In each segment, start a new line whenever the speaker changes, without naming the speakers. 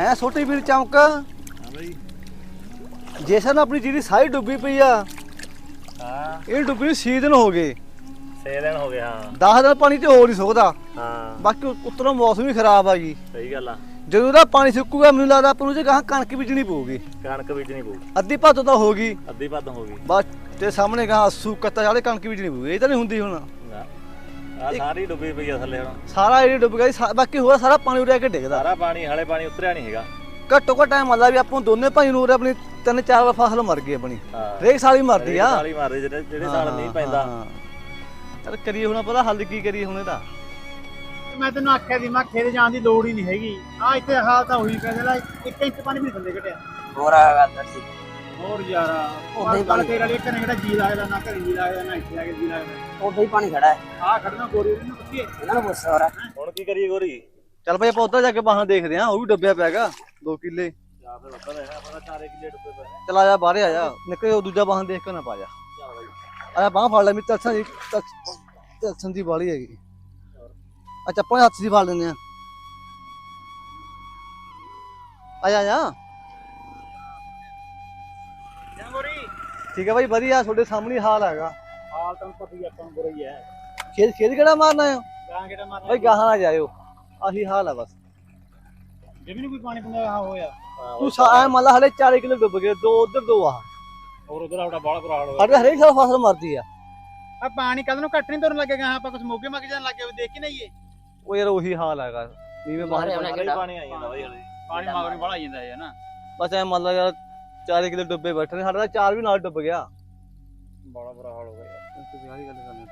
ਹੈ ਛੋਟੀ ਵੀਰ ਚਮਕ
ਹਾਂ ਬਈ।
ਜੇਸਨ ਆਪਣੀ ਜਿਹੜੀ ਸਾਰੀ ਡੁੱਬੀ ਪਈ ਆ
ਹਾਂ।
ਇਹ ਡੁੱਬੀ ਨੂੰ 6 ਦਿਨ ਹੋ ਗਏ।
6 ਦਿਨ ਹੋ ਗਏ ਹਾਂ।
10 ਦਿਨ ਪਾਣੀ ਤੇ ਹੋ ਨਹੀਂ ਸਕਦਾ।
ਹਾਂ।
ਬਾਕੀ ਉੱਤਰੋਂ ਮੌਸਮ ਵੀ ਖਰਾਬ ਆ ਜੀ।
ਸਹੀ ਗੱਲ ਆ।
ਜਦੋਂ ਦਾ ਪਾਣੀ ਸੁੱਕੂਗਾ ਮੈਨੂੰ ਲੱਗਦਾ ਆਪਾਂ ਨੂੰ ਜੇ ਗਾਂ ਕਣਕ ਬੀਜਣੀ ਪਊਗੀ।
ਕਣਕ ਬੀਜਣੀ ਪਊ।
ਅੱਧੀ ਭੱਤ ਤਾਂ ਹੋ ਗਈ।
ਅੱਧੀ ਪੱਦ ਹੋ ਗਈ।
ਬਸ ਤੇ ਸਾਹਮਣੇ ਗਾਂ ਆਸੂ ਕੱਤਾ ਜਾਲੇ ਕਣਕ ਬੀਜਣੀ ਪਊਗੀ। ਇਹ ਤਾਂ ਨਹੀਂ ਹੁੰਦੀ ਹੁਣ।
ਆ ਸਾਰੀ ਡੁੱਬੀ ਪਈ ਆ ਥੱਲੇ ਹੁਣ।
ਸਾਰਾ ਏਰੀਆ ਡੁੱਬ ਗਿਆ ਜੀ, ਸਾ- ਬਾਕੀ ਹੋਇਆ ਸਾਰਾ ਪਾਣੀ ਉੜਿਆ ਕੇ ਡਿੱਗਦਾ।
ਸਾਰਾ ਪਾਣੀ ਹਲੇ ਪਾਣੀ ਉਤਰਿਆ ਨਹੀਂ ਹੈਗਾ।
ਘੱਟੋ ਘੱਟ ਟਾਈਮ ਮਤਲਬ ਵੀ ਆਪਾਂ ਨੂੰ ਦੋਨੇ ਭਾਈ ਨੂੰ ਆਪਣੀ ਤਿੰਨ ਚਾਰ ਵਾਰ ਫਸਲ ਮਰ ਗਈ ਆਪਣੀ।
ਹਾਂ।
ਰੇਕ ਸਾਲੀ ਮਰਦੀ ਆ।
ਸਾਲੀ ਮਾਰਦੇ ਜਿਹੜੇ ਜਿਹੜੇ ਸਾਲ ਨਹੀਂ ਪੈਂਦਾ।
ਹਾਂ। ਚੱਲ ਕਰੀਏ ਹੁਣ ਪਤਾ ਹੱਲ ਕੀ ਕਰੀਏ ਹੁਣ ਇਹਦਾ।
ਮੈਂ ਤੈਨੂੰ ਆਖਿਆ ਸੀ ਮੈਂ ਖੇਤ ਜਾਣ ਦੀ ਲੋੜ ਹੀ ਨਹੀਂ ਹੈਗੀ। ਆ ਇੱਥੇ ਹਾਲ ਤਾਂ ਹੋਈ ਪਿਆ ਜਿਹੜਾ ਇੱਕ ਇੰਚ ਪਾਣੀ ਵੀ ਥੱਲੇ ਘਟਿਆ।
ਹੋਰ ਆ ਗੱਲ ਤਾਂ ਠੀਕ।
ਹੋਰ ਯਾਰ
ਉੱਦਾਂ ਹੀ
ਉਹ
ਪਾਣੀ
ਤੇਰੇ ਵਾਲੀ ਇੱਕ ਨੇ ਕਿਹੜਾ ਜੀ ਲੱਗਦਾ ਨਾ ਘਰੇ ਜੀ ਲੱਗਦਾ ਨਾ ਇੱਥੇ ਆ ਕੇ ਜੀ ਲੱਗਦਾ
ਉਦਾਂ ਹੀ ਪਾਣੀ ਖੜਾ ਹੈ।
ਆ ਖੜਨਾ ਗੋਰੀ ਨੂੰ ਪੁੱਛੀਏ।
ਇਹਨਾਂ ਨੂੰ ਪੁੱਛ ਹੋਰ।
ਹੁਣ ਕੀ ਕਰੀਏ ਗੋਰੀ?
ਚੱਲ ਭਾਈ ਆਪਾਂ ਉੱਧਰ ਜਾ ਕੇ ਬਾਹਾਂ ਦੇਖਦੇ ਆਂ ਉਹ ਵੀ ਡੁੱਬਿਆ ਪਿਆਗਾ 2 ਕਿੱਲੇ।
ਜਾਂ ਫਿਰ ਉੱਧਰ ਰਹਿਣਾ ਆਪਣਾ ਚਾਰੇ ਕਿੱਲੇ ਡੁੱਬੇ ਪਏ ਨੇ।
ਚਲ ਆ ਜਾ ਬਾਹਰ ਆ ਜਾ। ਨਿਕਲ ਉਹ ਦੂਜਾ ਬਾਹਾਂ ਦੇਖ ਕੇ ਨਾ ਪਾ ਜਾ।
ਚੱਲ ਬਾਈ।
ਆ ਜਾ ਬਾਹਾਂ ਫੜ ਲੈ ਮੇਰੀ ਤਲਸਨ ਦੀ ਤਲਸਨ ਦੀ ਵਾਲੀ ਹੈਗੀ। ਆ ਚੱਪਲ ਹੱਥ ਦੀ ਫੜ ਲੈਂਦੇ ਆ। ਆ ਜਾ ਆ ਠੀਕ ਹੈ ਭਾਈ ਵਧੀਆ ਤੁਹਾਡੇ ਸਾਹਮਣੇ ਹੀ ਹਾਲ ਹੈਗਾ।
ਹਾਲ ਤਾਂ ਪਤਾ ਹੀ ਆਪਾਂ ਨੂੰ ਬੁਰਾ ਹੀ ਹੈ।
ਖੇਤ ਖੇਤ ਕਿਹੜਾ ਮਾਰਨਾ ਹੈ
ਗਾਂ ਕਿਹੜਾ ਮਾਰਨਾ?
ਭਾਈ ਗਾਹਾਂ ਨਾ ਜਾਇਓ। ਆਹੀ ਹਾਲ ਹੈ ਬਸ।
ਜਿਵੇਂ ਕੋਈ ਪਾਣੀ ਪੁੰਦਾ ਆ ਹੋਇਆ।
ਹਾਂ,
ਤੂੰ ਸਾ ਮੰਨ ਲਾ ਹਲੇ 4 ਕਿਲੋ ਡੁੱਬ ਗਏ ਦੋ ਉਧਰ ਦੋ ਆ
ਹੋਰ ਉਧਰ ਆਉੜਾ ਬਾਲਾ ਬੁਰਾ ਹਾਲ ਹੋਇਆ।
ਸਾਡੇ ਹਰੇਕ ਸਾਲ ਫਸਲ ਮਰਦੀ ਆ।
ਆ ਪਾਣੀ ਕਦ ਨੂੰ ਘੱਟ ਨਹੀਂ ਤੁਰਨ ਲੱਗੇਗਾ ਆਪਾਂ ਕੁਝ ਮੋਗੇ ਮੱਗ ਜਾਣ ਲੱਗੇ ਦੇਖ ਕੇ ਨਹੀਂ
ਉਹ ਯਾਰ ਉਹੀ ਹਾਲ ਹੈਗਾ। ਨੀਵੇਂ ਬਾਹਰ
ਹੀ ਪਾਣੀ ਆਈ ਜਾਂਦਾ ਬਾਈ ਹਲੇ।
ਪਾਣੀ ਮਗਰ ਨੂੰ ਬੜਾ ਜਾਂਦਾ ਹੈ ਨਾ।
ਬਸ ਐ ਮੰਨ ਲਾ ਯਾਰ 4 ਕਿਲੋ ਡੁੱਬੇ ਬੈਠੇ ਨੇ ਸਾਡਾ ਤਾਂ ਚਾਰ ਵੀ ਨਾਲ ਡੁੱਬ ਗਿਆ।
ਬੜਾ ਬੁਰਾ ਹਾਲ ਹੋ ਗਿਆ
ਵਿਆਹ ਗੱਲ ਕਰਨੀ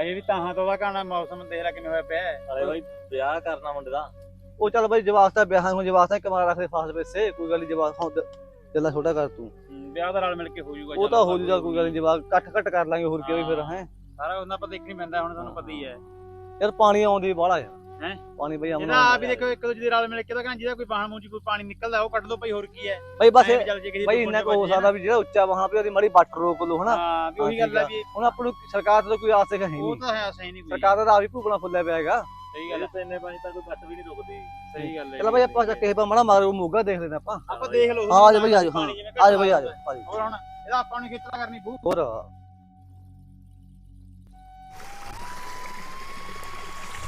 ਅਜੇ ਵੀ ਤਾਹਾਂ ਤੋਂ ਦਾ ਕਾਣਾ ਮੌਸਮ ਦੇਖ ਲੈ ਕਿਵੇਂ ਹੋਇਆ ਪਿਆ ਹੈ।
ਹਲੇ ਬਾਈ ਵਿਆਹ ਕਰਨਾ ਮੁੰਡੇ ਦਾ।
ਉਹ ਚੱਲ ਬਾਈ ਤਾਂ ਵਿਆਹਾਂ ਨੂੰ ਜਵਾਕ ਤਾਂ ਕਮਾ ਰੱਖਦੇ ਫਾਸ ਪੈਸੇ ਕੋਈ ਗੱਲ ਨਹੀਂ ਹੁਣ ਜੱਲਾ ਛੋਟਾ ਕਰ ਤੂੰ।
ਹਮ, ਵਿਆਹ ਦਾ ਰਲ ਮਿਲ ਕੇ ਹੋ ਜਾਊਗਾ
ਉਹ ਤਾਂ ਹੋ ਜੂਗਾ ਕੋਈ ਗੱਲ ਨਹੀਂ ਜਵਾਕ ਕੱਟ ਕੱਟ ਕਰ ਲਾਂਗੇ ਹੋਰ ਕੀ ਹੋਈ ਫਿਰ ਹੈ।
ਸਾਰਾ ਉਹਨਾਂ ਪਤਾ ਦੇਖਣੀ ਪੈਂਦਾ ਹੁਣ ਤੁਹਾਨੂੰ ਪਤਾ ਹੀ ਹੈ।
ਯਾਰ ਪਾਣੀ ਆਉਂਦੀ ਬਾਹਲਾ ਯਾਰ
ਹੈਂ?
ਪਾਣੀ ਬਈ ਆਮਨਾ
ਆਪ ਹੀ ਦੇਖੋ ਇੱਕ ਦੂਜੇ ਦੇ ਰਲ ਮਿਲ ਕੇ ਤਾਂ ਕਹਿੰਦਾ ਜਿਹਦਾ ਕੋਈ ਬਾਹਣ ਮੂੰਹ ਚ ਕੋਈ ਪਾਣੀ ਨਿਕਲਦਾ ਉਹ ਕੱਢ ਲਓ ਭਾਈ ਹੋਰ ਕੀ ਹੈ?
ਬਈ ਬਸ ਬਈ ਇੰਨਾ ਕੁ ਹੋ ਸਕਦਾ ਵੀ ਜਿਹੜਾ ਉੱਚਾ ਵਹਾਂ ਪੇ ਉਹਦੀ ਮਾੜੀ ਬੱਟ ਰੋਕ ਲਓ ਹਨਾ?
ਹਾਂ ਵੀ ਉਹੀ ਗੱਲ ਹੈ ਵੀ
ਹੁਣ ਆਪਾਂ ਨੂੰ ਸਰਕਾਰ ਤੋਂ ਕੋਈ ਆਸ ਹੈ ਨਹੀਂ
ਉਹ ਤਾਂ ਹੈ ਸਹੀ ਨਹੀਂ ਕੋਈ।
ਸਰਕਾਰ ਦਾ ਆਪ ਹੀ ਭੂਗਣਾ ਫੁੱਲਿਆ ਪਿਆ ਹੈਗਾ।
ਸਹੀ ਗੱਲ
ਇਹਦੇ
ਹੈ।
ਤੇ ਇੰਨੇ ਪਾਣੀ ਤਾਂ ਕੋਈ ਕੱਟ ਵੀ ਨਹੀਂ ਰੁਕਦੀ।
ਸਹੀ ਗੱਲ ਹੈ
ਚਲ ਬਈ ਆਪਾਂ ਕਿਸੇ ਪਾ ਮੜਾ ਮਾਰੋ ਮੋਗਾ ਦੇਖ ਲੈਂਦੇ ਆਪਾਂ।
ਆਪਾਂ ਦੇਖ ਲਓ।
ਆ ਜਾ ਬਈ ਆ ਜਾ ਹਾਂ।
ਪਾਣੀ ਜਿਵੇਂ
ਆ ਜਾ ਬਈ ਆ
ਘਟਦਾ
ਜਾ ਆ ਜਾ।
ਹੋਰ ਹੁਣ ਇਹਦਾ ਆਪਾਂ ਨੂੰ ਖੇਤਰਾ ਕਰਨੀ ਬੂ
ਹੋਰ।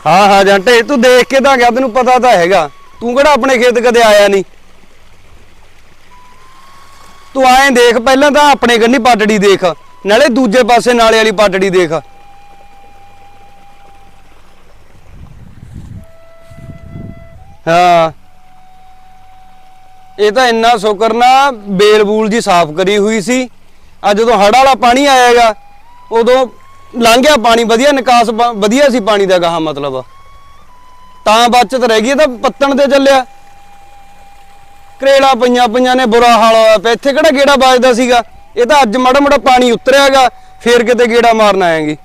ਹਾਂ ਹਾਂ, ਜੰਟੇ ਤੂੰ ਦੇਖ ਕੇ ਤਾਂ ਗਿਆ, ਤੈਨੂੰ ਪਤਾ ਤਾਂ ਹੈਗਾ। ਤੂੰ ਕਿਹੜਾ ਆਪਣੇ ਖੇਤ ਕਦੇ ਆਇਆ ਨਹੀਂ? ਤੂੰ ਐਂ ਦੇਖ, ਪਹਿਲਾਂ ਤਾਂ ਆਪਣੇ ਕੰਨੀ ਪਟੜੀ ਦੇਖ, ਨਾਲੇ ਦੂਜੇ ਪਾਸੇ ਨਾਲੇ ਵਾਲੀ ਪਟੜੀ ਦੇਖ। ਹਾਂ। ਇਹ ਤਾਂ ਇੰਨਾ ਸ਼ੁਕਰ ਨਾ ਬੇਲ ਬੂਲ ਜੀ ਸਾਫ਼ ਕਰੀ ਹੋਈ ਸੀ। ਆ ਜਦੋਂ ਹੜ ਵਾਲਾ ਪਾਣੀ ਆਏਗਾ ਉਦੋਂ ਲੰਘ ਗਿਆ ਪਾਣੀ, ਵਧੀਆ ਨਿਕਾਸ ਵਧੀਆ ਸੀ ਪਾਣੀ ਦਾ ਗਾਹਾਂ ਮਤਲਬ। ਤਾਂ ਬਚਤ ਰਹਿ ਗਈ ਤਾਂ ਪੱਤਣ ਤੇ ਚੱਲਿਆ। ਕਰੇਲਾ ਪਈਆਂ ਪਈਆਂ ਨੇ, ਬੁਰਾ ਹਾਲ ਹੋਇਆ ਪਿਆ। ਇੱਥੇ ਕਿਹੜਾ ਗੇੜਾ ਵੱਜਦਾ ਸੀਗਾ? ਇਹ ਤਾਂ ਅੱਜ ਮਾੜਾ ਮੜਾ ਪਾਣੀ ਉਤਰਿਆਗਾ ਫੇਰ ਕਿਤੇ ਗੇੜਾ ਮਾਰਨ ਆਏਗੀ।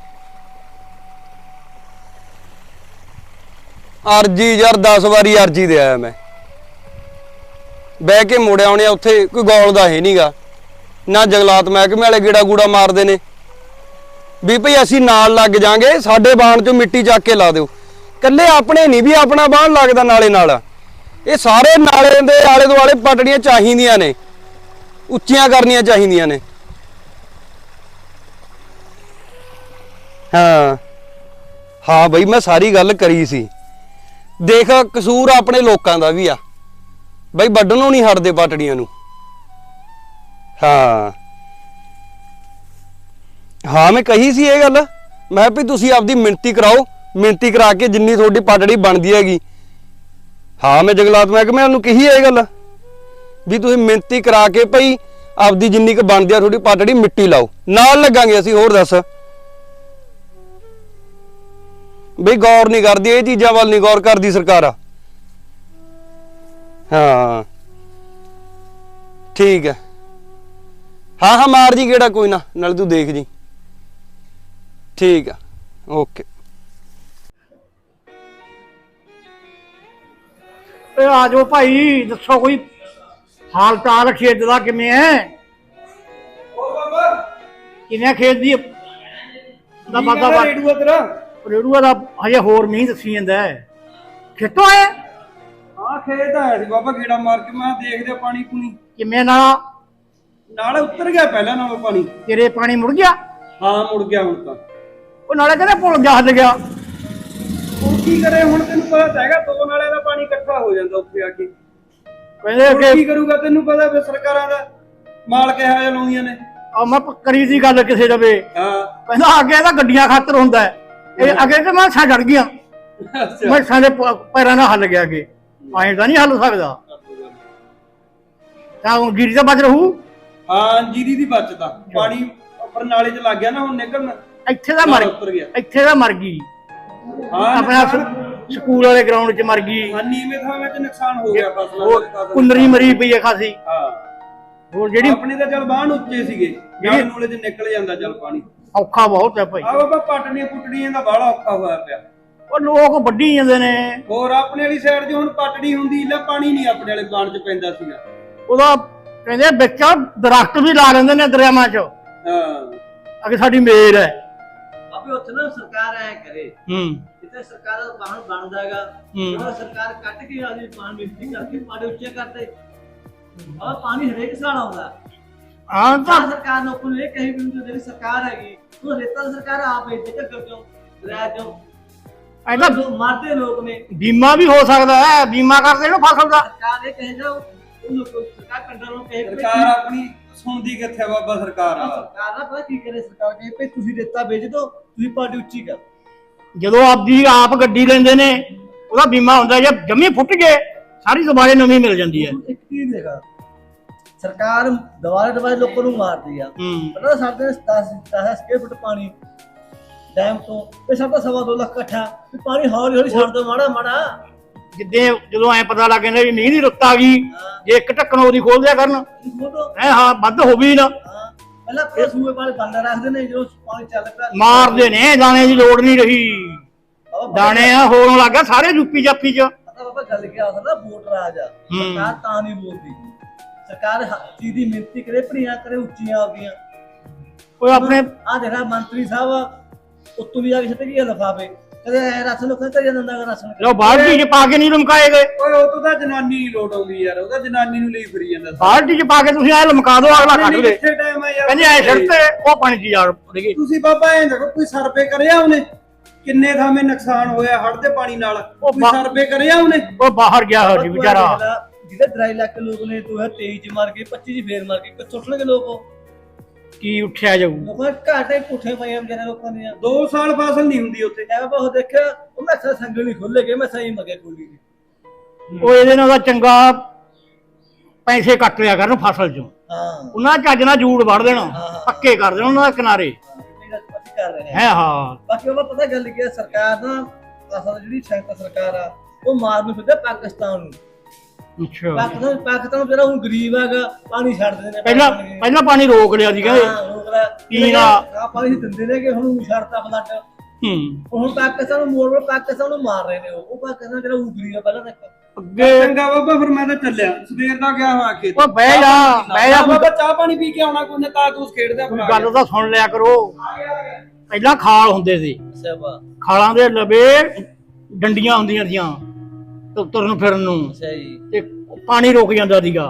ਅਰਜੀ ਯਾਰ 10 ਵਾਰੀ ਅਰਜੀ ਦੇ ਆਇਆ ਮੈਂ। ਬਹਿ ਕੇ ਮੁੜ ਆਉਣੇ ਉੱਥੇ ਕੋਈ ਗੌਲ ਦਾ ਹੈ ਨਹੀਂਗਾ ਨਾ ਜੰਗਲਾਤ ਮਹਿਕਮੇ ਵਾਲੇ ਗੇੜਾ ਗੂੜਾ ਮਾਰਦੇ ਨੇ। ਵੀ ਭਈ ਅਸੀਂ ਨਾਲ ਲੱਗ ਜਾਾਂਗੇ, ਸਾਡੇ ਬਾਣ ਚੋਂ ਮਿੱਟੀ ਚੱਕ ਕੇ ਲਾ ਦਿਓ। ਕੱਲੇ ਆਪਣੇ ਨਹੀਂ ਵੀ ਆਪਣਾ ਬਾਣ ਲੱਗਦਾ ਨਾਲੇ ਨਾਲ। ਇਹ ਸਾਰੇ ਨਾਲੇ ਦੇ ਆਲੇ ਦੁਆਲੇ ਪਟੜੀਆਂ ਚਾਹੀਦੀਆਂ ਨੇ। ਉੱਚੀਆਂ ਕਰਨੀਆਂ ਚਾਹੀਦੀਆਂ ਨੇ। ਹਾਂ। ਹਾਂ ਬਈ, ਮੈਂ ਸਾਰੀ ਗੱਲ ਕਰੀ ਸੀ। ਦੇਖ, ਕਸੂਰ ਆਪਣੇ ਲੋਕਾਂ ਦਾ ਵੀ ਆ। ਬਈ ਵੱਢਣੋਂ ਨਹੀਂ ਹਟਦੇ ਪਟੜੀਆਂ ਨੂੰ। ਹਾਂ। ਹਾਂ, ਮੈਂ ਕਹੀ ਸੀ ਇਹ ਗੱਲ। ਮੈਂ ਵੀ ਤੁਸੀਂ ਆਪਦੀ ਮਿਹਨਤੀ ਕਰਾਓ। ਮਿਣਤੀ ਕਰਾ ਕੇ ਜਿੰਨੀ ਤੁਹਾਡੀ ਪਟੜੀ ਬਣਦੀ ਹੈਗੀ। ਹਾਂ, ਮੈਂ ਜੰਗਲਾਤ ਮਹਿਕਮੇ ਨੂੰ ਕਹੀ ਇਹ ਗੱਲ ਵੀ ਤੁਸੀਂ ਮਿਣਤੀ ਕਰਾ ਕੇ ਭਈ ਆਪਦੀ ਜਿੰਨੀ ਕੁ ਬਣਦੀ ਆ ਤੁਹਾਡੀ ਪਟੜੀ ਮਿੱਟੀ ਲਾਓ। ਨਾਲ ਲੱਗਾਂਗੇ ਅਸੀਂ, ਹੋਰ ਦੱਸ। ਬਈ ਗੌਰ ਨਹੀਂ ਕਰਦੀ, ਇਹ ਚੀਜ਼ਾਂ ਵੱਲ ਨਹੀਂ ਗੌਰ ਕਰਦੀ ਸਰਕਾਰ। ਹਾਂ। ਠੀਕ ਹੈ। ਹਾਂ ਹਾਂ, ਮਾਰ ਜੀ, ਕਿਹੜਾ ਕੋਈ ਨਾ, ਨਾਲ ਤੂੰ ਦੇਖ ਜੀ। ਠੀਕ ਆ। ਓਕੇ।
ਏ ਆ ਜਾਓ ਭਾਈ ਦੱਸੋ ਕੋਈ ਹਾਲ ਚਾਲ ਖੇਤ ਦਾ ਕਿਵੇਂ ਹੈ ਕਿਵੇਂ ਆ ਖੇਤ ਦੀ? ਦਾ ਬਾਗਾ ਵਾ ਰੇੜੂਆ ਤੇਰਾ? ਰੇੜੂਆ ਦਾ ਹਜੇ ਹੋਰ ਨਹੀਂ ਦੱਸੀ ਜਾਂਦਾ ਹੈ ਖੇਤੋਂ ਆਇਆ?
ਆ ਖੇਤ ਆਇਆ ਸੀ ਬਾਬਾ ਗੇੜਾ ਮਾਰ ਕੇ ਮੈਂ ਦੇਖਦੇ ਪਾਣੀ ਪੂਣੀ।
ਕਿਵੇਂ ਨਾ
ਨਾਲ ਉਤਰ ਗਿਆ ਪਹਿਲਾਂ ਨਾਲੋਂ ਪਾਣੀ।
ਤੇਰੇ ਪਾਣੀ ਮੁੜ ਗਿਆ?
ਹਾਂ ਮੁੜ ਗਿਆ ਹੁਣ ਤਾਂ।
ਉਹ ਨਾਲੇ ਕਹਿੰਦੇ ਪੁਲ ਜਹਾਜ਼ ਗਿਆ।
ਹੁਣ ਕੀ ਕਰੇ ਹੁਣ ਤੈਨੂੰ ਪਤਾ ਤਾਂ ਹੈਗਾ ਦੋ ਨਾਲਿਆਂ ਦਾ ਪਾਣੀ ਇਕੱਠਾ ਹੋ ਜਾਂਦਾ ਉੱਥੇ ਆ ਕੇ।
ਕਹਿੰਦੇ
ਹੁਣ
ਕਿ
ਕੀ ਕਰੂਗਾ ਤੈਨੂੰ ਪਤਾ ਵੀ ਸਰਕਾਰਾਂ ਦਾ ਮਾਲ ਕਿਹਾ ਜਿਹਾ ਲਾਉਂਦੀਆਂ ਨੇ।
ਆ ਮੈਂ ਕਰੀ ਸੀ ਗੱਲ ਕਿਸੇ ਦਵੇ
ਹਾਂ।
ਕਹਿੰਦਾ ਅੱਗੇ ਤਾਂ ਗੱਡੀਆਂ ਖਾਤਰ ਹੁੰਦਾ ਹੈ। ਇਹ ਅੱਗੇ ਤੇ ਮੈਂ ਛੱਡ ਗਿਆ।
ਅੱਛਾ।
ਮੈਂ ਸਾਡੇ ਪੈਰਾਂ ਨਾਲ ਹੱਲ ਗਿਆ ਅੱਗੇ। ਐਂ ਤਾਂ ਨਹੀਂ ਹੱਲ ਸਕਦਾ। ਤਾਂ ਉਹ ਗਿਰੀ ਤਾਂ ਬਚ ਰਹੂ।
ਹਾਂ ਜੀਰੀ ਦੀ ਬਚਤ ਆ। ਪਾਣੀ ਉੱਪਰ ਨਾਲੇ 'ਚ ਲੱਗ ਗਿਆ ਨਾ ਹੁਣ ਨਿਕਲਣ।
ਇੱਥੇ ਦਾ ਮਰ
ਉੱਤਰ ਗਿਆ।
ਇੱਥੇ ਦਾ ਮਰ ਗਈ।
ਹਾਂ
ਆਪਣਾ ਸ- ਸਕੂਲ ਵਾਲੇ ਗਰਾਊਂਡ 'ਚ ਮਰ ਗਈ।
ਹਾਂ ਨੀਵੇਂ ਨੁਕਸਾਨ ਹੋ ਗਿਆ ਫਸਲਾਂ ਦਾ
ਮਰੀ ਪਈ ਹੈ ਖਾਸੀ।
ਹਾਂ।
ਹੋਰ ਜਿਹੜੀ
ਆਪਣੇ ਤਾਂ ਚਲ ਬਾਹਨ ਉੱਚੇ ਸੀਗੇ। ਜਿਹੜੇ ਨੂਲੇ 'ਚ ਨਿਕਲ ਜਾਂਦਾ ਚਲ ਪਾਣੀ।
ਔਖਾ ਬਹੁਤ ਹੈ ਭਾਈ।
ਆ ਬਾਬਾ ਪਟਣੀਆਂ ਪੁੱਟਣੀਆਂ ਦਾ ਬਾਹਲਾ ਔਖਾ ਹੋਇਆ ਪਿਆ।
ਉਹ ਲੋਕ ਵੱਢੀ ਜਾਂਦੇ ਨੇ।
ਹੋਰ ਆਪਣੇ ਵਾਲੀ ਸਾਈਡ 'ਚ ਹੁਣ ਪਟੜੀ ਹੁੰਦੀ ਲੈ ਪਾਣੀ ਨਹੀਂ ਆਪਣੇ ਵਾਲੇ ਬਾਣ 'ਚ ਪੈਂਦਾ ਸੀਗਾ।
ਉਹਦਾ ਕਹਿੰਦੇ ਵਿੱਚ ਦਰਖਤ ਵੀ ਲਾ ਲੈਂਦੇ ਨੇ ਦਰਿਆਵਾਂ 'ਚ।
ਹਾਂ।
ਅੱਗੇ ਸਾਡੀ ਮੇਰ ਹੈ।
ਆਪੇ ਉੱਥੇ ਨਾ ਸਰਕਾਰ ਐ ਕਰੇ।
ਹੂੰ।
ਜਿੱਥੇ ਸਰਕਾਰ ਦਾ ਵਾਹਨ ਬਣਦਾ ਹੈਗਾ। ਉਹ ਸਰਕਾਰ ਕੱਟ ਕੇ ਆਦੀ ਪਾਣੀ ਮਿੱਟੀ ਕਰਕੇ ਪਾੜੇ ਉੱਚੇ ਕਰਦੇ ਆ ਪਾਣੀ ਹਰੇਕ ਸਾਲ ਆਉਂਦਾ।
ਹਾਂ ਤਾਂ
ਸਰਕਾਰ ਨੂੰ ਕੋਈ ਇਹ ਕਹੀ ਵੀ ਜਿਹੜੀ ਸਰਕਾਰ ਹੈਗੀ। ਉਹ ਰੇਤਾ ਸਰਕਾਰ ਆਪ ਹੀ ਤੇ ਕਿਉਂ ਲੈ ਕਿਉਂ
ਐਦਾਂ
ਜੋ ਮਰਦੇ ਲੋਕ ਨੇ।
ਬੀਮਾ ਵੀ ਹੋ ਸਕਦਾ ਹੈ ਬੀਮਾ ਕਰਦੇ ਨੇ ਫਸਲ ਦਾ।
ਸਰਕਾਰ ਇਹ ਕਹੇ ਜਾਓ ਉਹ ਲੋਕ ਸਰਕਾਰ ਕੰਟਰੋਲ ਨੂੰ ਕਹੇ
ਸਰਕਾਰ ਆਪਣੀ ਸੁਣਦੀ ਕਿੱਥੇ ਆ ਬਾਬਾ ਸਰਕਾਰ ਆ
ਸਰਕਾਰ ਪਤਾ ਕੀ ਕਰੇ ਸਰਕਾਰ ਕਹੇ ਭਈ ਤੁਸੀਂ ਰੇਤਾ ਵੇਚ ਦਿਓ ਤੁਸੀਂ ਪਾਰਟੀ ਉੱਚੀ ਕਰ।
ਜਦੋਂ ਆਪਦੀ ਆਪ ਗੱਡੀ ਲੈਂਦੇ ਨੇ ਉਹਦਾ ਬੀਮਾ ਹੁੰਦਾ ਜੇ ਜੰਮੀ ਫੁੱਟ ਗਏ ਸਾਰੀ ਦੁਬਾਰੇ ਨਵੀਂ ਮਿਲ ਜਾਂਦੀ ਹੈ।
ਇੱਕ ਚੀਜ਼ ਦੇਖਾ ਸਰਕਾਰ ਦੁਬਾਰੇ ਦੁਬਾਰੇ ਲੋਕਾਂ ਨੂੰ ਮਾਰਦੀ ਆ।
ਹੂੰ।
ਪਤਾ ਸਾਡੇ 10 10 ਸਕੁਅਰ ਫੁੱਟ ਪਾਣੀ ਡੈਮ ਤੋਂ ਇਹ ਸਭ ਦਾ ਸਵਾ ਦੋ ਲੱਖ ਇਕੱਠਾ ਵੀ ਪਾਣੀ ਹੌਲੀ ਹੌਲੀ ਛੱਡ ਦੋ ਮਾੜਾ ਮਾੜਾ।
ਜਿੱਦੇ ਜਦੋਂ ਐ ਪਤਾ ਲੱਗ ਜਾਂਦਾ ਵੀ ਮੀਂਹ ਦੀ ਰੁੱਤ ਆ ਗਈ ਜੇ ਇੱਕ ਢੱਕਣ ਉਹਦੀ ਖੋਲ ਦਿਆ ਕਰਨ ਐ ਹਾਂ ਵੱਧ ਹੋ ਵੀ ਨਾ।
ਪਹਿਲਾਂ ਪਹਿਲਾਂ ਸੂਏ ਪਾਣੀ ਬੰਦ ਰੱਖਦੇ ਨੇ ਜਦੋਂ ਪਾਣੀ ਚੱਲ ਪਿਆ।
ਮਾਰਦੇ ਨੇ ਦਾਣੇ ਦੀ ਲੋੜ ਨਹੀਂ ਰਹੀ। ਦਾਣੇ ਆ ਹੋਣ ਲੱਗਾ ਸਾਰੇ ਯੂਪੀ ਜਾਪੀ ਚ।
ਪਤਾ ਬਾਬਾ ਗੱਲ ਕੀ ਆ ਸਕਦਾ ਵੋਟ ਰਾਜ ਆ। ਸਰਕਾਰ ਤਾਂ ਨਹੀਂ ਬੋਲਦੀ। ਸਰਕਾਰ ਚੀਜ਼ ਦੀ ਮਿਹਨਤੀ ਕਰੇ ਭਰੀਆਂ ਕਰੇ ਉੱਚੀਆਂ ਆਪਦੀਆਂ।
ਉਹ ਆਪਣੇ
ਆ ਦੇਖਾ ਮੰਤਰੀ ਸਾਹਿਬ ਉੱਤੋਂ ਵੀ ਜਾ ਕੇ ਛੱਡ ਗਿਆ ਲਫਾਫੇ ਕਦੇ ਰਾਸ਼ਨ ਲੋਕਾਂ ਕਰੀ ਜਾਂਦਾ ਗਾ ਰਾਸ਼ਨ
ਲੋ ਬਾਲਟੀ ਚ ਪਾ ਕੇ ਨਹੀਂ ਲਮਕਾਏ ਗਏ।
ਓਏ ਉਹ ਤੋਂ ਤਾਂ ਜਨਾਨੀ ਨਹੀਂ ਲੋਟ ਆਉਂਦੀ ਯਾਰ ਉਹਦਾ ਜਨਾਨੀ ਨੂੰ ਲਈ ਫਿਰੀ ਜਾਂਦਾ ਸਾਰਾ।
ਬਾਲਟੀ ਚ ਪਾ ਕੇ ਤੁਸੀਂ ਐ ਲਮਕਾ ਦਿਓ ਅਗਲਾ ਕੱਢ ਲੈ
ਕਿੱਥੇ ਟਾਈਮ ਆ ਯਾਰ।
ਕਹਿੰਦੇ ਐ ਸਿਰ ਤੇ ਉਹ ਪਾਣੀ ਚ ਜਾ ਪੜੇਗੀ
ਤੁਸੀਂ ਬਾਬਾ ਐਂ ਦੇਖੋ ਕੋਈ ਸਰਵੇ ਕਰਿਆ ਉਹਨੇ? ਕਿੰਨੇ ਥਾਵੇਂ ਨੁਕਸਾਨ ਹੋਇਆ ਹੜ੍ਹ ਦੇ ਪਾਣੀ ਨਾਲ?
ਉਹ
ਕੋਈ
ਬਾ-
ਸਰਵੇ ਕਰਿਆ ਉਹਨੇ?
ਉਹ ਬਾਹਰ ਗਿਆ ਹੋ ਜੀ ਵਿਚਾਰਾ।
ਜਿਹਦੇ 2 ਲੱਖ ਲੋਕ ਨੇ 2023 ਚ ਮਰ ਗਏ 25 ਚ ਫੇਰ ਮਰ ਗਏ ਕਿੱਥੋਂ ਉੱਠਣਗੇ ਲੋਕ ਉਹ?
ਕੀ ਉੱਠਿਆ ਜਾਊ?
ਲੋਕਾਂ ਦੇ ਘਾਟੇ ਪੁੱਠੇ ਪਏ ਆ ਵਿਚਾਰੇ ਲੋਕਾਂ ਦੀਆਂ।
2 ਸਾਲ ਫਸਲ ਨਹੀਂ ਹੁੰਦੀ ਉੱਥੇ।
ਐ ਬਹੁਤ ਦੇਖਿਆ ਉਹ ਮੈਂ ਸਾ ਸੰਗਲ ਖੁੱਲੇ ਗਏ ਮੈਂ ਸਹੀ ਮਗੇ ਗਈ
ਉਹ ਇਹਦੇ ਨਾਲ ਚੰਗਾ ਪੈਸੇ ਕੱਟ ਲਿਆ ਕਰਨ ਫਸਲ ਚੋਂ।
ਹਾਂ।
ਉਹਨਾਂ ਚੱਜ ਨਾਲ ਜੂੜ ਵੜ ਦੇਣਾ ਪੱਕੇ ਕਰ ਦੇਣਾ ਉਹਨਾਂ ਦੇ ਕਿਨਾਰੇ।
ਇਹ ਗੱਲ ਅਸੀਂ ਕਰ ਰਹੇ ਹਾਂ।
ਹੈ ਹਾਂ।
ਬਾਕੀ ਉਹ ਪਤਾ ਗੱਲ ਕੀ ਹੈ ਸਰਕਾਰ ਨਾ ਅਸਲ ਜਿਹੜੀ ਸੈਂਟਰ ਸਰਕਾਰ ਆ ਉਹ ਮਾਰ ਨੂੰ ਫਿਰਦਾ ਪਾਕਿਸਤਾਨ ਨੂੰ।
ਅੱਛਾ।
ਪਾਕਿਸਤਾਨ ਪਾਕਿਸਤਾਨ ਜਿਹੜਾ ਹੁਣ ਗਰੀਬ ਹੈਗਾ ਪਾਣੀ ਛੱਡ ਦਿੰਦੇ ਨੇ
ਪਹਿਲਾਂ ਪਹਿਲਾਂ ਪਾਣੀ ਰੋਕ ਲਿਆ ਸੀ ਕਹਿੰਦੇ
ਹਾਂ, ਰੋਕ ਲਿਆ।
ਪੀਣਾ।
ਆਹ ਪਾਣੀ ਦਿੰਦੇ ਨੇ ਕਿ ਹੁਣ ਛੱਡਤਾ ਫਲੱਟ
ਹੂੰ।
ਹੁਣ ਪਾਕਿਸਤਾਨ ਨੂੰ ਮੋੜ ਮੋੜ ਪਾਕਿਸਤਾਨ ਨੂੰ ਮਾਰ ਰਹੇ ਨੇ ਉਹ। ਉਹ ਪਾਕਿਸਤਾਨ ਜਿਹੜਾ ਉਹ ਗਰੀਬ ਆ ਪਹਿਲਾਂ ਤੱਕ
ਅੱਗੇ
ਚੰਗਾ ਬਾਬਾ ਫਿਰ ਮੈਂ ਤਾਂ ਚੱਲਿਆ। ਸਵੇਰ ਦਾ ਗਿਆ ਹੋਇਆ ਖੇਤ।
ਉਹ ਬਹਿ ਜਾ ਬਹਿ ਜਾ
ਬਾਬਾ ਚਾਹ ਪਾਣੀ ਪੀ ਕੇ ਆਉਣਾ ਕੋਈ ਨੇ ਤਾਂ ਤੂੰ ਖੇਡਦਾ
ਕੋਈ ਗੱਲ ਤਾਂ ਸੁਣ ਲਿਆ ਕਰੋ। ਪਹਿਲਾਂ ਖਾਲ ਹੁੰਦੇ ਸੀ। ਖਾਲਾਂ ਦੇ ਲਵੇ ਡੰਡੀਆਂ ਹੁੰਦੀਆਂ ਸੀਆਂ। ਤੁਰਨ ਫਿਰਨ ਨੂੰ। ਤੇ ਪਾਣੀ ਰੁਕ ਜਾਂਦਾ ਸੀਗਾ।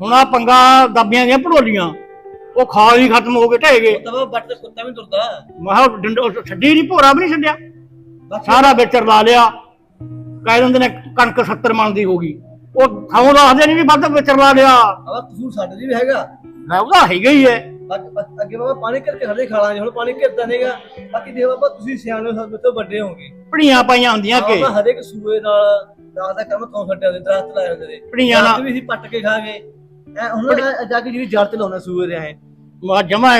ਹੁਣ ਆ ਪੰਗਾ ਦਾਬੀਆਂ ਦੀਆਂ ਭੜੋਲੀਆਂ ਉਹ ਖਾਲ ਹੀ ਖਤਮ ਹੋ ਕੇ ਢਹਿ ਗਏ।
ਤਾਂ ਬਾਬਾ ਬੱਟ ਤੇ ਕੁੱਤਾ ਵੀ ਤੁਰਦਾ।
ਮਹਾ ਡੰਡੋ ਛੱਡੀ ਨਹੀਂ ਭੋਰਾ ਵੀ ਨਹੀਂ ਛੱਡਿਆ। ਸਾਰਾ ਵਿਚਰ ਲਾ ਲਿਆ। ਕਹਿ ਦਿੰਦੇ ਨੇ ਕਣਕ 70 ਮਣ ਦੀ ਹੋ ਗਈ। ਉਹ ਥਾਂ ਦੱਸਦੇ ਨਹੀਂ ਵੀ ਵੱਧ ਵਿਚਰ ਲਾ ਲਿਆ।
ਆਵਾ ਕਸੂਰ ਸਾਡੇ ਦੀ ਵੀ ਹੈਗਾ।
ਮੈਂ ਉਹਦਾ ਹੈਗਾ ਹੀ ਹੈ।
ਅੱਗੇ ਬਾਬਾ ਪਾਣੀ ਕਰਕੇ ਹਲੇ ਖਾਲਾਂਗੇ ਹੁਣ ਪਾਣੀ ਘਿਰਦਾ ਨਹੀਂਗਾ ਬਾਕੀ ਦੇ ਬਾਬਾ ਤੁਸੀਂ ਸਿਆਣੇ ਹੋ ਸਾਡੇ ਤੋਂ ਵੱਡੇ ਹੋਗੇ
ਪੜੀਆਂ ਪਾਈਆਂ ਹੁੰਦੀਆਂ ਕਿ।
ਹਰੇਕ ਸੂਏ ਨਾਲ ਰਾਤ ਦਾ ਕੰਮ ਤੋਂ ਛੱਡਿਆ ਹੁੰਦੇ ਦਰਖਤ ਲਾਏ ਹੁੰਦੇ ਨੇ
ਪੜੀਆਂ
ਦਰਖਤ
ਨਾਲ
ਵੀ ਅਸੀਂ ਪੱਟ ਕੇ ਖਾ ਗਏ। ਐ ਹੁਣ ਨਾ ਜਾ ਕੇ ਜਿਹੜੀ ਜੜ ਤੇ ਲਾਉਣਾ ਸੂਏ ਦੇ ਐ
ਮਾ ਜਮਾ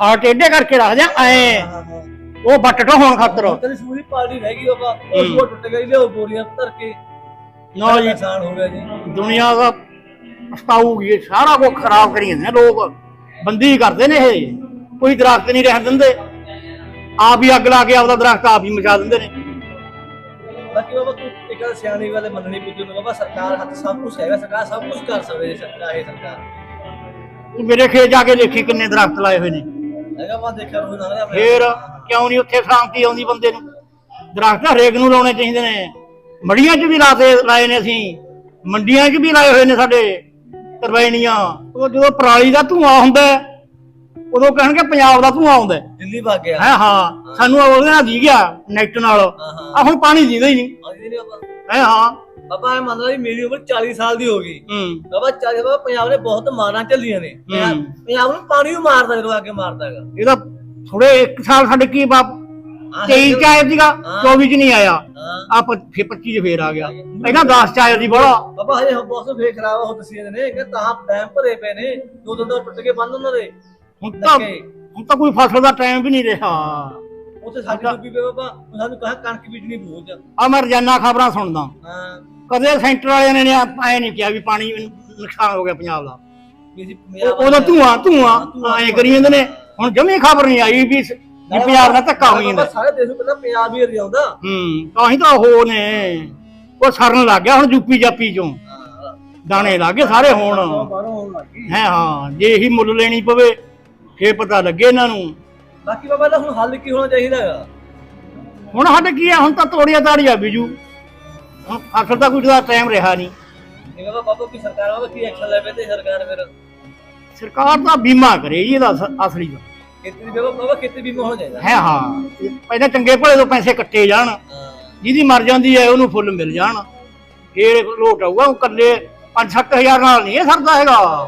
ਹਾਰਟ ਏਡੇ ਕਰਕੇ ਰੱਖ ਦਿਆਂ ਐ।
ਹਾਂ ਹਾਂ
ਉਹ ਬੱਟ ਢੋਣ ਖਾਤਰ।
ਹੁਣ ਤੇਰੀ ਸੂਏ ਦੀ ਪਾਰਟੀ ਰਹਿ ਗਈ ਬਾਬਾ ਉਹ ਸੂਆ ਟੁੱਟ ਗਈ ਲਿਓ ਬੋਰੀਆਂ ਧਰ ਕੇ।
ਨਾ ਜੀ।
ਨੁਕਸਾਨ ਹੋ ਗਿਆ ਜੀ।
ਦੁਨੀਆ ਦਾ ਪਛਤਾਊਗੀ ਸਾਰਾ ਕੁਝ ਖਰਾਬ ਕਰੀ ਜਾਂਦੇ ਲੋਕ। ਬੰਦੀ ਕਰਦੇ ਨੇ ਇਹ। ਕੋਈ ਦਰਖਤ ਨਹੀਂ ਰਹਿਣ ਦਿੰਦੇ। ਆਪ ਹੀ ਅੱਗ ਲਾ ਕੇ ਆਪਦਾ ਦਰਖਤ ਆਪ ਹੀ ਮਚਾ ਦਿੰਦੇ ਨੇ।
ਗੱਲ ਸਿਆਣੀ ਵਾਲੇ ਮੰਨਣੀ ਪੁੱਜੂ ਨੂੰ ਬਾਬਾ ਸਰਕਾਰ ਹੱਥ ਸਭ ਕੁਝ ਹੈਗਾ ਸਰਕਾਰ ਸਭ ਕੁਝ ਕਰ ਸਕਦੀ ਹੈ ਸਰਕਾਰ ਇਹ ਸਰਕਾਰ।
ਤੂੰ ਮੇਰੇ ਖੇਤ ਜਾ ਕੇ ਦੇਖੀ ਕਿੰਨੇ ਦਰਖਤ ਲਾਏ ਹੋਏ ਨੇ।
ਹੈਗਾ ਮੈਂ ਦੇਖਿਆ ਉਹ ਨਾ
ਫੇਰ ਕਿਉਂ ਨਹੀਂ ਉੱਥੇ ਸ਼ਾਂਤੀ ਆਉਂਦੀ ਬੰਦੇ ਨੂੰ? ਦਰਖਤ ਹਰੇਕ ਨੂੰ ਲਾਉਣੇ ਚਾਹੀਦੇ ਨੇ। ਮੜੀਆਂ 'ਚ ਵੀ ਲਾਤੇ ਲਾਏ ਨੇ ਅਸੀਂ। ਮੰਡੀਆਂ 'ਚ ਵੀ ਲਾਏ ਹੋਏ ਨੇ ਸਾਡੇ। ਤਰਵੈਣੀਆਂ ਉਹ ਜਦੋਂ ਪਰਾਲੀ ਦਾ ਧੂਆਂ ਹੁੰਦਾ ਹੈ, ਉਦੋਂ ਕਹਿਣਗੇ ਪੰਜਾਬ ਦਾ ਧੂਆਂ ਆਉਂਦਾ ਹੈ।
ਦਿੱਲੀ ਵਗ ਗਿਆ।
ਹੈਂ, ਹਾਂ। ਸਾਨੂੰ ਉਹਦੇ ਨਾਲ ਦੀ ਗਿਆ ਨੈਟ ਨਾਲ।
ਹਾਂ ਹਾਂ।
ਆ ਹੁਣ ਪਾਣੀ ਜੀਂਦਾ ਹੀ ਨਹੀਂ।
ਬਾਬਾ
ਹੈ ਹਾਂ।
ਬਾਬਾ ਇਹ ਮੰਨ ਲਾ ਵੀ ਮੇਰੀ ਉਮਰ 40 ਸਾਲ ਦੀ ਹੋ ਗਈ।
ਹੂੰ।
ਬਾਬਾ ਚਾਹੇ ਬਾਬਾ ਪੰਜਾਬ ਨੇ ਬਹੁਤ ਮਾਰਾਂ ਚੱਲੀਆਂ ਨੇ। ਪੰਜਾਬ ਨੂੰ ਪਾਣੀ ਵੀ ਮਾਰਦਾ ਜਦੋਂ ਅੱਗੇ ਮਾਰਦਾ ਹੈਗਾ।
ਇਹਦਾ ਥੋੜੇ ਇੱਕ ਸਾਲ ਸਾਡੇ ਕੀ ਬਾਪ
ਹਾਂ,
23 ਚ ਆਇਆ ਸੀਗਾ
ਹਾਂ।
24 ਚ ਨਹੀਂ ਆਇਆ।
ਹਾਂ।
ਆ ਫਿਰ 25 ਚ ਫੇਰ ਆ ਗਿਆ। ਪਹਿਲਾਂ 10 ਚ ਆਇਆ ਸੀ ਬੜਾ।
ਬਾਬਾ ਹਜੇ ਬਹੁਤ ਫੇਰ ਖਰਾਬ ਹੋ ਦਸੀ ਜਾਂਦੇ ਨੇ ਕਿ ਤਾਂ ਡੈਮ ਭਰੇ ਪਏ ਨੇ। ਦੋ ਦੋ ਟੁੱਟ ਕੇ ਬੰਦ ਉਹਨਾਂ ਦੇ।
ਹੁਣ ਤਾਂ
ਲੱਗੇ।
ਹੁਣ ਤਾਂ ਕੋਈ ਫਸਲ ਦਾ ਟਾਈਮ ਵੀ ਨਹੀਂ ਰਿਹਾ।
ਉੱਥੇ ਸਾਡੀ ਡੁੱਬੀ ਪਈ ਬਾਬਾ ਹੁਣ ਸਾਨੂੰ ਕਹਾ ਕਣਕ ਬੀਜਣੀ ਬੋਝ
ਆ। ਮੈਂ ਰੋਜ਼ਾਨਾ ਖਬਰਾਂ ਸੁਣਦਾ।
ਹਾਂ।
ਕਦੇ ਸੈਂਟਰ ਵਾਲਿਆਂ ਨੇ ਐ ਨਹੀਂ ਕਿਹਾ ਵੀ ਪਾਣੀ ਨੁਕਸਾਨ ਹੋ ਗਿਆ ਪੰਜਾਬ ਦਾ।
ਵੀ ਅਸੀਂ
ਉਹ-
ਪੰਜਾਬ
ਉਹਦਾ ਧੂਆਂ ਧੂਆਂ। ਐ ਕਰੀ ਜਾਂਦੇ ਨੇ। ਹੁਣ ਜਮੀ ਖਬਰ ਨਹੀਂ ਆਈ ਵੀ ਸ- ਵੀ ਪੰਜਾਬ ਨਾਲ ਧੱਕਾ ਹੋਈ ਜਾਂਦਾ।
ਬਾਬਾ ਸਾਰੇ ਦੇਸ਼ ਨੂੰ ਪਹਿਲਾਂ ਪੰਜਾਬ ਹੀ ਹੁੰਦਾ।
ਹੂੰ ਤਾਂ ਹੀ ਤਾਂ ਉਹ ਨੇ। ਉਹ ਸਰਨ ਲੱਗ ਗਿਆ ਹੁਣ ਯੂਪੀ ਜਾਪੀ ਚੋਂ। ਦਾਣੇ ਲੱਗ ਗਏ ਸਾਰੇ ਹੁਣ।
ਬਾਹਰੋਂ ਆਉਣ ਲੱਗ ਗਈ
ਹੈ ਹਾਂ। ਜੇ ਇਹੀ ਮੁੱਲ ਲੈਣੀ ਪਵੇ ਫੇਰ ਪਤਾ ਲੱਗੇ ਇਹਨਾਂ ਨੂੰ।
ਬਾਕੀ ਬਾਬਾ ਦਾ ਹੁਣ ਹੱਲ ਕੀ ਹੋਣਾ ਚਾਹੀਦਾ ਹੈਗਾ?
ਹੁਣ ਸਾਡੇ ਕੀ ਆ? ਹੁਣ ਤਾਂ ਤੋੜੀਆਂ ਤਾੜੀਆਂ ਬੀਜੂ। ਹੁਣ ਫਸਲ ਦਾ ਕੋਈ ਦਾ ਟਾਈਮ ਰਿਹਾ ਨਹੀਂ।
ਇਹ ਬਾਬਾ ਬਾਬਾ ਕੀ ਸਰਕਾਰ ਬਾਬਾ ਕੀ ਐਕਸ਼ਨ ਲੈਵੇ ਤੇ ਸਰਕਾਰ ਫਿਰ?
ਸਰਕਾਰ ਤਾਂ ਬੀਮਾ ਕਰੇ ਜੀ ਇਹਦਾ ਅਸ- ਅਸਲੀ ਦਾ
ਖੇਤੀ ਦੀ ਬਾਬਾ ਬਾਬਾ ਖੇਤੀ ਬੀਮਾ ਹੋਣਾ ਚਾਹੀਦਾ।
ਹੈ ਹਾਂ। ਪਹਿਲਾਂ ਚੰਗੇ ਭਲੇ ਤੋਂ ਪੈਸੇ ਕੱਟੇ ਜਾਣ।
ਹਾਂ।
ਜਿਹਦੀ ਮਰ ਜਾਂਦੀ ਹੈ ਉਹਨੂੰ ਫੁੱਲ ਮਿਲ ਜਾਣ। ਫੇਰ ਲੋਟ ਆਊਗਾ ਉਹ ਕੱਲੇ 5-7000 ਨਾਲ ਨਹੀਂ ਇਹ ਸਰਦਾ ਹੈਗਾ।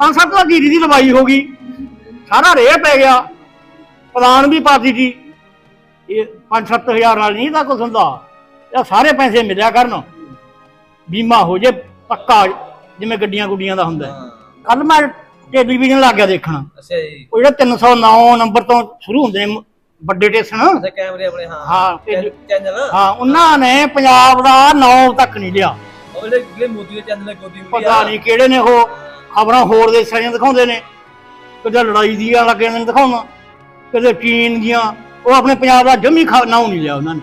ਪੰਜ ਸੱਤ ਤਾਂ ਜੀਰੀ ਦੀ ਲਵਾਈ ਹੋ ਗਈ। ਸਾਰਾ ਰੇਹ ਪੈ ਗਿਆ। ਪਲਾਨ ਵੀ ਪਾਤੀ ਜੀ ਇਹ 5-7000 ਨਾਲ ਨਹੀਂ ਤਾਂ ਕੁਛ ਹੁੰਦਾ। ਇਹ ਸਾਰੇ ਪੈਸੇ ਮਿਲਿਆ ਕਰਨ। ਬੀਮਾ ਹੋ ਜੇ ਪੱਕਾ ਜਿਵੇਂ ਗੱਡੀਆਂ ਗੁੱਡੀਆਂ ਦਾ ਹੁੰਦਾ। ਕੱਲ ਮੈਂ ਟੈਲੀਵਿਜ਼ਨ ਲੱਗ ਗਿਆ ਦੇਖਣ।
ਅੱਛਾ ਜੀ।
ਉਹ ਜਿਹੜਾ 309 ਨੰਬਰ ਤੋਂ ਸ਼ੁਰੂ ਹੁੰਦੇ ਨੇ ਵੱਡੇ ਸਟੇਸ਼ਨ
ਅੱਛਾ ਕੈਮਰੇ ਆਪਣੇ ਹਾਂ।
ਹਾਂ
ਚੈਨਲ।
ਹਾਂ ਉਹਨਾਂ ਨੇ ਪੰਜਾਬ ਦਾ ਨਾਂ ਤੱਕ ਨਹੀਂ ਲਿਆ।
ਉਹ ਜਿਹੜੇ ਮੋਦੀ ਦੇ ਚੈਨਲ ਗੋਦੀ
ਪਤਾ ਨਹੀਂ ਕਿਹੜੇ ਨੇ ਉਹ। ਖਬਰਾਂ ਹੋਰ ਦੇਸ਼ਾਂ ਦੀਆਂ ਦਿਖਾਉਂਦੇ ਨੇ। ਕਦੇ ਲੜਾਈ ਦੀਆਂ ਲੱਗੇ ਨੇ ਦਿਖਾਉਣਾ ਕਦੇ ਚੀਨ ਦੀਆਂ ਉਹ ਆਪਣੇ ਪੰਜਾਬ ਦਾ ਜਮੀ ਖਾ ਨਾਂ ਨਹੀਂ ਲਿਆ ਉਹਨਾਂ ਨੇ।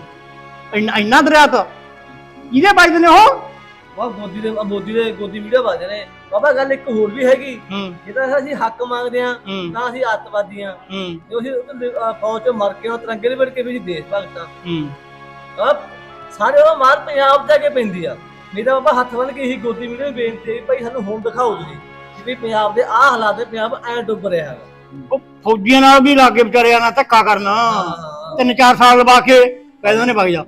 ਇੰਨਾ ਇੰਨਾ ਦਰਿਆ ਤਾਂ। ਕਿਹਦੇ ਵੱਜਦੇ ਨੇ ਉਹ?
ਉਹ ਮੋਦੀ ਦੇ ਮੋਦੀ ਦੇ ਗੋਦੀ ਮੀਡੀਆ ਵਾਜਦੇ ਨੇ ਬਾਬਾ ਗੱਲ ਇੱਕ ਹੋਰ ਵੀ ਹੈਗੀ। ਜਿਹਦਾ ਅਸੀਂ ਹੱਕ ਮੰਗਦੇ ਆ ਨਾ ਅਸੀਂ ਅੱਤਵਾਦੀਆਂ
ਹੂੰ।
ਜੋ ਅਸੀਂ ਫੌਜ ਚ ਮਰ ਕੇ ਉਹ ਤਿਰੰਗੇ ਦੇ ਵੜ ਕੇ ਵੀ ਦੇਸ਼ ਭਗਤਾਂ। ਆ ਸਾਰੇ ਉਹ ਮਾਰ ਪੰਜਾਬ ਜਾ ਕੇ ਪੈਂਦੀ ਆ। ਮੇਰਾ ਬਾਬਾ ਹੱਥ ਬੰਨ ਕੇ ਇਹੀ ਗੋਦੀ ਨੂੰ ਬੇਨਤੀ ਹੈ ਵੀ ਭਾਈ ਸਾਨੂੰ ਹੁਣ ਦਿਖਾਓ ਤੁਸੀਂ। ਵੀ ਪੰਜਾਬ ਦੇ ਆਹ ਹਾਲਾਤ ਦੇ ਪੰਜਾਬ ਐ ਡੁੱਬ ਰਿਹਾ ਹੈਗਾ।
ਉਹ ਫੌਜੀਆਂ ਨਾਲ ਵੀ ਲਾਗੇ ਵਿਚਾਰਿਆਂ ਨਾਲ ਧੱਕਾ ਕਰਨਾ।
ਹਾਂ।
ਤਿੰਨ ਚਾਰ ਸਾਲ ਲਵਾ ਕੇ ਕਹਿੰਦੇ ਨੇ ਵਗ ਜਾ।